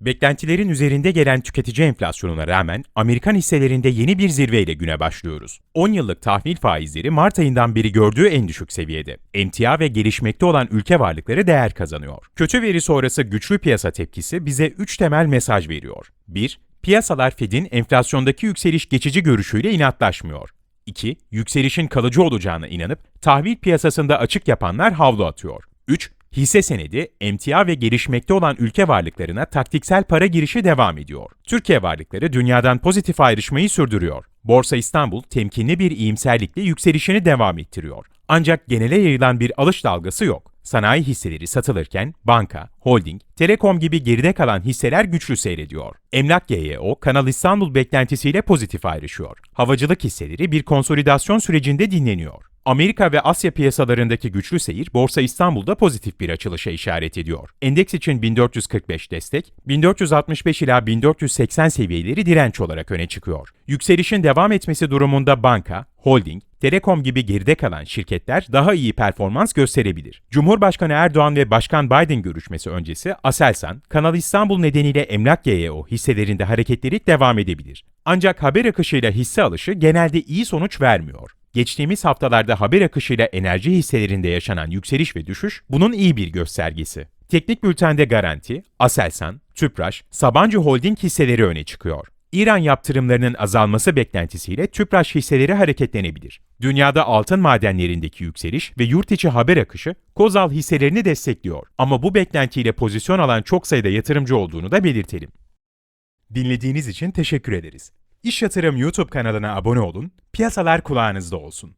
Beklentilerin üzerinde gelen tüketici enflasyonuna rağmen Amerikan hisselerinde yeni bir zirveyle güne başlıyoruz. 10 yıllık tahvil faizleri Mart ayından beri gördüğü en düşük seviyede. Emtia ve gelişmekte olan ülke varlıkları değer kazanıyor. Kötü veri sonrası güçlü piyasa tepkisi bize 3 temel mesaj veriyor. 1. Piyasalar Fed'in enflasyondaki yükseliş geçici görüşüyle inatlaşmıyor. 2. Yükselişin kalıcı olacağına inanıp tahvil piyasasında açık yapanlar havlu atıyor. 3. Hisse senedi, emtia ve gelişmekte olan ülke varlıklarına taktiksel para girişi devam ediyor. Türkiye varlıkları dünyadan pozitif ayrışmayı sürdürüyor. Borsa İstanbul temkinli bir iyimserlikle yükselişini devam ettiriyor. Ancak genele yayılan bir alış dalgası yok. Sanayi hisseleri satılırken banka, holding, telekom gibi geride kalan hisseler güçlü seyrediyor. Emlak GYO, Kanal İstanbul beklentisiyle pozitif ayrışıyor. Havacılık hisseleri bir konsolidasyon sürecinde dinleniyor. Amerika ve Asya piyasalarındaki güçlü seyir Borsa İstanbul'da pozitif bir açılışa işaret ediyor. Endeks için 1445 destek, 1465 ila 1480 seviyeleri direnç olarak öne çıkıyor. Yükselişin devam etmesi durumunda banka, holding, Telekom gibi geride kalan şirketler daha iyi performans gösterebilir. Cumhurbaşkanı Erdoğan ve Başkan Biden görüşmesi öncesi Aselsan, Kanal İstanbul nedeniyle Emlak GYO hisselerinde hareketlilik devam edebilir. Ancak haber akışıyla hisse alışı genelde iyi sonuç vermiyor. Geçtiğimiz haftalarda haber akışıyla enerji hisselerinde yaşanan yükseliş ve düşüş bunun iyi bir göstergesi. Teknik bültende Garanti, Aselsan, Tüpraş, Sabancı Holding hisseleri öne çıkıyor. İran yaptırımlarının azalması beklentisiyle Tüpraş hisseleri hareketlenebilir. Dünyada altın madenlerindeki yükseliş ve yurt içi haber akışı Kozal hisselerini destekliyor. Ama bu beklentiyle pozisyon alan çok sayıda yatırımcı olduğunu da belirtelim. Dinlediğiniz için teşekkür ederiz. İş Yatırım YouTube kanalına abone olun, piyasalar kulağınızda olsun.